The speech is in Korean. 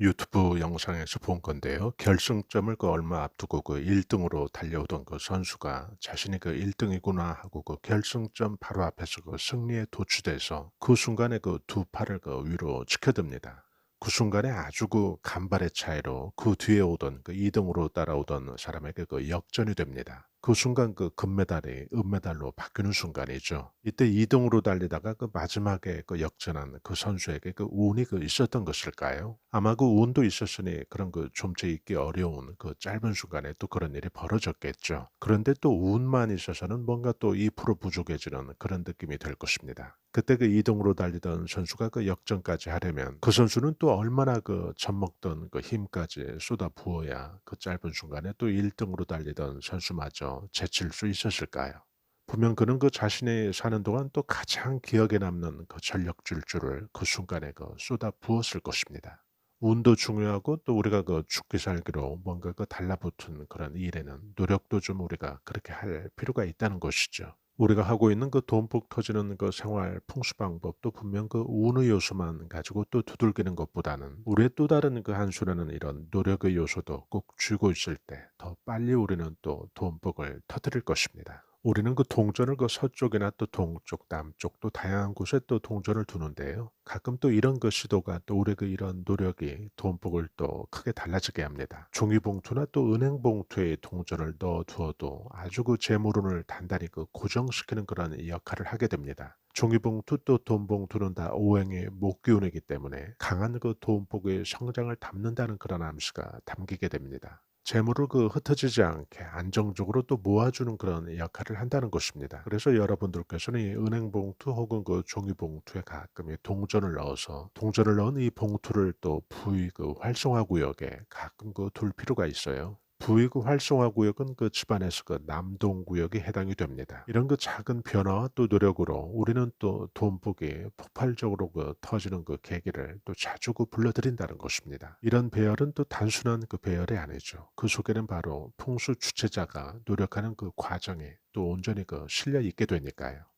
유튜브 영상에서 본 건데요. 결승점을 그 얼마 앞두고 그 1등으로 달려오던 그 선수가 자신이 그 1등이구나 하고 그 결승점 바로 앞에서 그 승리에 도취돼서 그 순간에 그 두 팔을 그 위로 치켜듭니다. 그 순간에 아주 그 간발의 차이로 그 뒤에 오던 그 2등으로 따라오던 사람에게 그 역전이 됩니다. 그 순간 그 금메달이 은메달로 바뀌는 순간이죠. 이때 2등으로 달리다가 그 마지막에 그 역전한 그 선수에게 그 운이 그 있었던 것일까요? 아마 그 운도 있었으니 그런 그 좀체 있기 어려운 그 짧은 순간에 또 그런 일이 벌어졌겠죠. 그런데 또 운만 있어서는 뭔가 또 2% 부족해지는 그런 느낌이 될 것입니다. 그때 그 2등으로 달리던 선수가 그 역전까지 하려면 그 선수는 또 얼마나 그 젖먹던 그 힘까지 쏟아 부어야 그 짧은 순간에 또 1등으로 달리던 선수마저 제칠 수 있었을까요? 분명 그는 그 자신이 사는 동안 또 가장 기억에 남는 그 전력 질주를 그 순간에 그 쏟아 부었을 것입니다. 운도 중요하고 또 우리가 그 죽기 살기로 뭔가 그 달라붙은 그런 일에는 노력도 좀 우리가 그렇게 할 필요가 있다는 것이죠. 우리가 하고 있는 그 돈폭 터지는 그 생활 풍수 방법도 분명 그 운의 요소만 가지고 또 두들기는 것보다는 우리의 또 다른 그 한수라는 이런 노력의 요소도 꼭 쥐고 있을 때 더 빨리 우리는 또 돈복을 터뜨릴 것입니다. 우리는 그 동전을 그 서쪽이나 또 동쪽, 남쪽 또 다양한 곳에 또 동전을 두는데요. 가끔 또 이런 그 시도가 또 우리 그 이런 노력이 돈복을 또 크게 달라지게 합니다. 종이봉투나 또 은행봉투에 동전을 넣어 두어도 아주 그 재물운을 단단히 그 고정시키는 그런 역할을 하게 됩니다. 종이봉투 또 돈봉투는 다 오행의 목기운이기 때문에 강한 그 돈복의 성장을 담는다는 그런 암시가 담기게 됩니다. 재물을 그 흩어지지 않게 안정적으로 또 모아주는 그런 역할을 한다는 것입니다. 그래서 여러분들께서는 이 은행 봉투 혹은 그 종이 봉투에 가끔 이 동전을 넣어서 동전을 넣은 이 봉투를 또 부위 그 활성화 구역에 가끔 그 둘 필요가 있어요. 부위구 활성화 구역은 그 집안에서 그 남동 구역이 해당이 됩니다. 이런 그 작은 변화와 또 노력으로 우리는 또 돈복이 폭발적으로 그 터지는 그 계기를 또 자주 그 불러들인다는 것입니다. 이런 배열은 또 단순한 그 배열이 아니죠. 그 속에는 바로 풍수 주체자가 노력하는 그 과정에 또 온전히 그 실려 있게 되니까요.